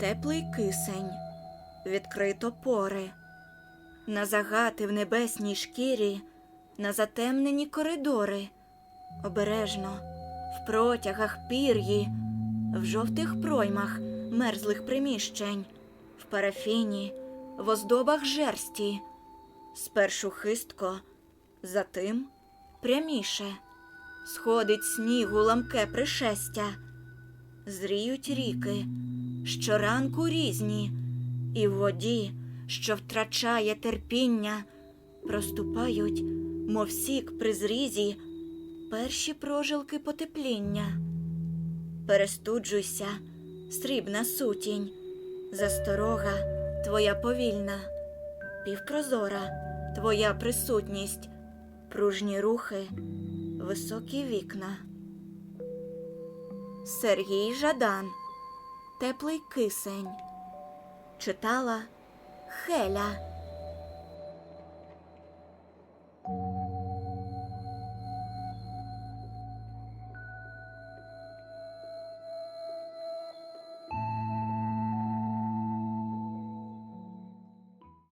Теплий кисень, відкрито пори, на загати в небесній шкірі, на затемнені коридори, обережно, в протягах пір'ї, в жовтих проймах мерзлих приміщень, в парафіні, в оздобах жерсті, спершу хистко, затим пряміше, сходить снігу ламке пришестя, зріють ріки, щоранку різні, і в воді, що втрачає терпіння, проступають, мов сік при зрізі, перші прожилки потепління. Перестуджуйся, срібна сутінь, засторога твоя повільна, півпрозора твоя присутність, пружні рухи, високі вікна. Сергій Жадан Теплий кисень. Читала Хеля.